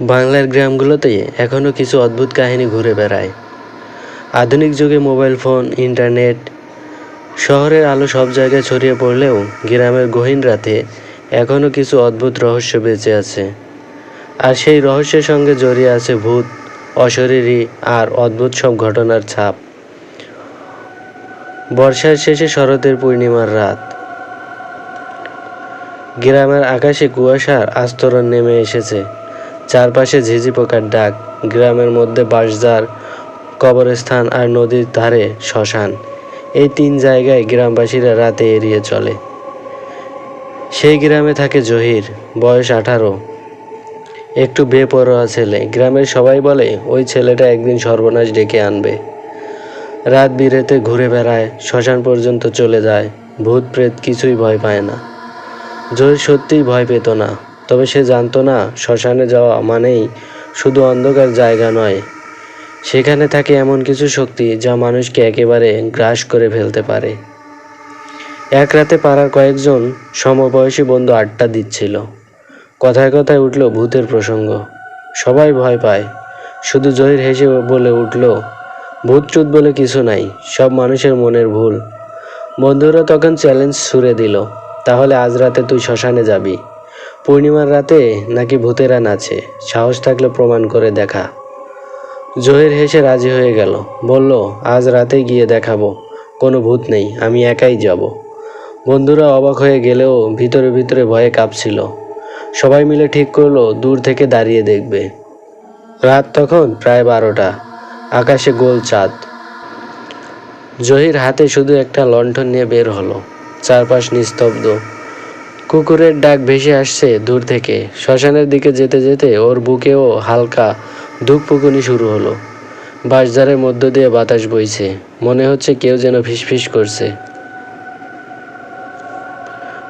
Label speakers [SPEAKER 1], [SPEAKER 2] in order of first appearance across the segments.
[SPEAKER 1] বাংলার গ্রামগুলোতে এখনও কিছু অদ্ভুত কাহিনী ঘুরে বেড়ায়। আধুনিক যুগে মোবাইল ফোন, ইন্টারনেট, শহরের আলো সব জায়গায় ছড়িয়ে পড়লেও গ্রামের গহীন রাতে এখনও কিছু অদ্ভুত রহস্য বেঁচে আছে। আর সেই রহস্যের সঙ্গে জড়িয়ে আছে ভূত, অশরীরী আর অদ্ভুত সব ঘটনার ছাপ। বর্ষার শেষে শরতের পূর্ণিমার রাত। গ্রামের আকাশে কুয়াশার আস্তরণ নেমে এসেছে। চারপাশে ঝিঝি পোকার ডাক, গ্রামের মধ্যে বাঁশঝাড়, কবরস্থান আর নদীর ধারে শ্মশান। এই তিন জায়গায় গ্রামবাসীরা রাতে এড়িয়ে চলে। সেই গ্রামে থাকে জহির, বয়স আঠারো। একটু বেপরোয়া ছেলে। গ্রামের সবাই বলে, ওই ছেলেটা একদিন সর্বনাশ ডেকে আনবে। রাত বিরেতে ঘুরে বেড়ায়, শ্মশান পর্যন্ত চলে যায়। ভূত প্রেত কিছুই ভয় পায় না। জহির সত্যিই ভয় পেত না। তবে সে জানতো না, শ্মশানে যাওয়া মানেই শুধু অন্ধকার জায়গা নয়। সেখানে থাকে এমন কিছু শক্তি যা মানুষকে একেবারে গ্রাস করে ফেলতে পারে। এক রাতে পাড়ার কয়েকজন সমবয়সী বন্ধু আড্ডা দিচ্ছিল। কথায় কথায় উঠল ভূতের প্রসঙ্গ। সবাই ভয় পায়। শুধু জহির হেসে বলে উঠল, ভূত চুত বলে কিছু নাই, সব মানুষের মনের ভুল। বন্ধুরা তখন চ্যালেঞ্জ ছুড়ে দিল, তাহলে আজ রাতে তুই শ্মশানে যাবি। পূর্ণিমার রাতে নাকি ভূতেরা নাচে সাহস থাকলে প্রমাণ করে দেখা। জহির হেসে রাজি হয়ে গেল। বলল, আজ রাতে গিয়ে দেখাবো। কোনো ভূত নেই, আমি একাই যাব। বন্ধুরা অবাক হয়ে গেলেও ভিতরে ভিতরে ভয়ে কাঁপছিল। সবাই মিলে ঠিক করল, দূর থেকে দাঁড়িয়ে দেখবে। রাত তখন প্রায় বারোটা। আকাশে গোল চাঁদ। জহির হাতে শুধু একটা লণ্ঠন নিয়ে বের হলো। চারপাশ নিস্তব্ধ। কুকুরের ডাক ভেসে আসছে দূর থেকে। শ্মশানের দিকে যেতে যেতে ওর বুকেও হালকা ধূপপুকুনি শুরু হলো। বাঁশঝাড়ের মধ্য দিয়ে বাতাস বইছে। মনে হচ্ছে কেউ যেন ফিসফিস করছে।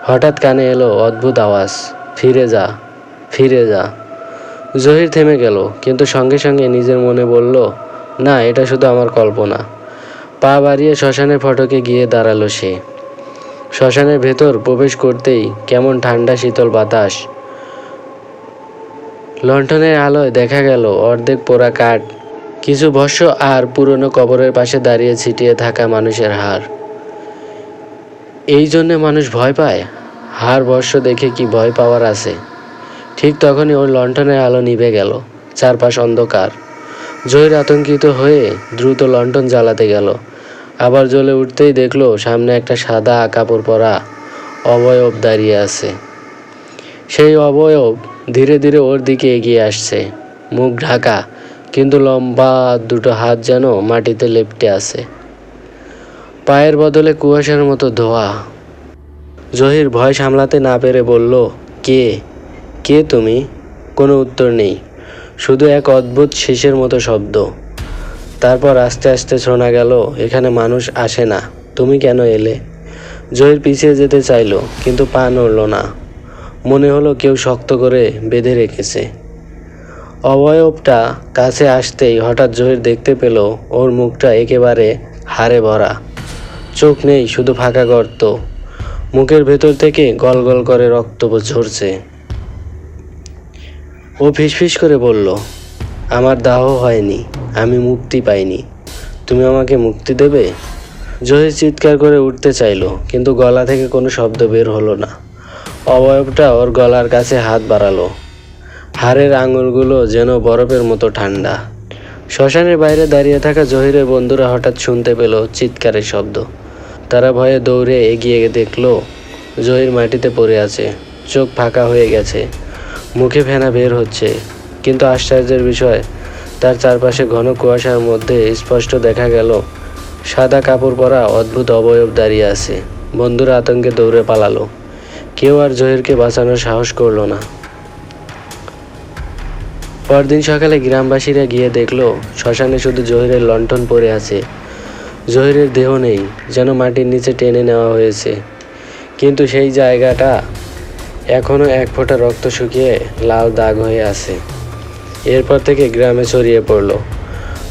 [SPEAKER 1] হঠাৎ কানে এলো অদ্ভুত আওয়াজ। ফিরে যা ফিরে যা। জহির থেমে গেল, কিন্তু সঙ্গে সঙ্গে নিজের মনে বলল, না, এটা শুধু আমার কল্পনা। পা বাড়িয়ে শ্মশানের ফটকে গিয়ে দাঁড়াল সে। শ্মশানের ভেতর প্রবেশ করতেই কেমন ঠান্ডা শীতল বাতাস। লণ্ঠনের আলোয় দেখা গেল অর্ধেক পোড়া কাঠ, কিছু ভস্য আর পুরনো কবরের পাশে দাঁড়িয়ে ছিটিয়ে থাকা মানুষের হাড়। এই জন্যে মানুষ ভয় পায়? হাড় বর্ষ দেখে কি ভয় পাওয়ার আছে? ঠিক তখনই ওর লণ্ঠনের আলো নিভে গেল, চারপাশ অন্ধকার। জয়ের আতঙ্কিত হয়ে দ্রুত লণ্ঠন জ্বালাতে গেল। আবার জ্বলে উঠতেই দেখল সামনে একটা সাদা কাপড় পরা অবয়ব দাঁড়িয়ে আছে। সেই অবয়ব ধীরে ধীরে ওর দিকে এগিয়ে আসছে। মুখ ঢাকা, কিন্তু লম্বা দুটো হাত যেন মাটিতে লেপটে আছে। পায়ের বদলে কুয়াশার মতো ধোয়া। জহির ভয় সামলাতে না পেরে বলল, কে? কে তুমি? কোনো উত্তর নেই। শুধু এক অদ্ভুত শেষের মতো শব্দ। তারপর আস্তে আস্তে শোনা গেল, এখানে মানুষ আসে না। তুমি কেন এলে? জহির পিছিয়ে যেতে চাইলো, কিন্তু পা নড়ল না। মনে হলো কেউ শক্ত করে বেঁধে রেখেছে। অবয়বটা কাছে আসতেই হঠাৎ জহির দেখতে পেল, ওর মুখটা একেবারে হাড়ে ভরা। চোখ নেই, শুধু ফাঁকা গর্ত। মুখের ভেতর থেকে গল গল করে রক্ত ঝরছে। ও ফিসফিস করে বলল আমার দাহ হয়নি, আমি মুক্তি পাইনি। তুমি আমাকে মুক্তি দেবে? জহির চিৎকার করে উঠতে চাইলো, কিন্তু গলা থেকে কোনো শব্দ বের হলো না। অবয়বটা ওর গলার কাছে হাত বাড়ালো। হাড়ের আঙুলগুলো যেন বরফের মতো ঠান্ডা। শ্মশানের বাইরে দাঁড়িয়ে থাকা জহিরের বন্ধুরা হঠাৎ শুনতে পেল চিৎকারের শব্দ। তারা ভয়ে দৌড়ে এগিয়ে দেখল জহির মাটিতে পড়ে আছে, চোখ ফাঁকা হয়ে গেছে, মুখে ফেনা বের হচ্ছে। কিন্তু আশ্চর্যের বিষয়, তার চারপাশে ঘন কুয়াশার মধ্যে স্পষ্ট দেখা গেল, সাদা কাপড় পরা অদ্ভুত অবয়ব দাঁড়িয়ে আছে। বন্ধুরা আতঙ্কে দৌড়ে পালালো। কেউ আর জহিরকে বাঁচানোর সাহস করল না। পরদিন সকালে গ্রামবাসীরা গিয়ে দেখল, শ্মশানে শুধু জহিরের লণ্ঠন পড়ে আছে। জহিরের দেহ নেই, যেন মাটির নিচে টেনে নেওয়া হয়েছে। কিন্তু সেই জায়গাটা এখনও এক ফোঁটা রক্ত শুকিয়ে লাল দাগ হয়ে আছে। এরপর থেকে গ্রামে ছড়িয়ে পড়ল।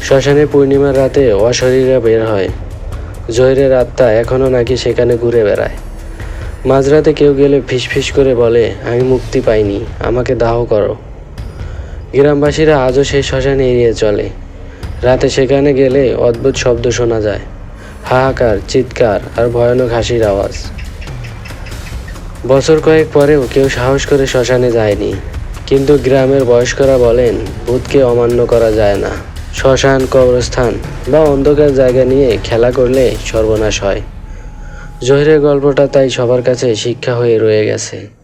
[SPEAKER 1] শ্মশানে পূর্ণিমার রাতে অশরীরা বের হয়। জহিরের আত্মা এখনও নাকি সেখানে ঘুরে বেড়ায়। মাঝরাতে কেউ গেলে ফিসফিস করে বলে, আমি মুক্তি পাইনি, আমাকে দাহ করো। গ্রামবাসীরা আজও সেই শ্মশানে এড়িয়ে চলে। রাতে সেখানে গেলে অদ্ভুত শব্দ শোনা যায়। হাহাকার, চিৎকার আর ভয়ানক হাসির আওয়াজ। বছর কয়েক পরেও কেউ সাহস করে শ্মশানে যায়নি। কিন্তু গ্রামের বয়স্করা বলেন, ভূতকে অমান্য করা যায় না। শ্মশান, কবরস্থান বা অন্ধকার জায়গা নিয়ে খেলা করলে সর্বনাশ হয়। জহিরের গল্পটা তাই সবার কাছে শিক্ষা হয়ে রয়ে গেছে।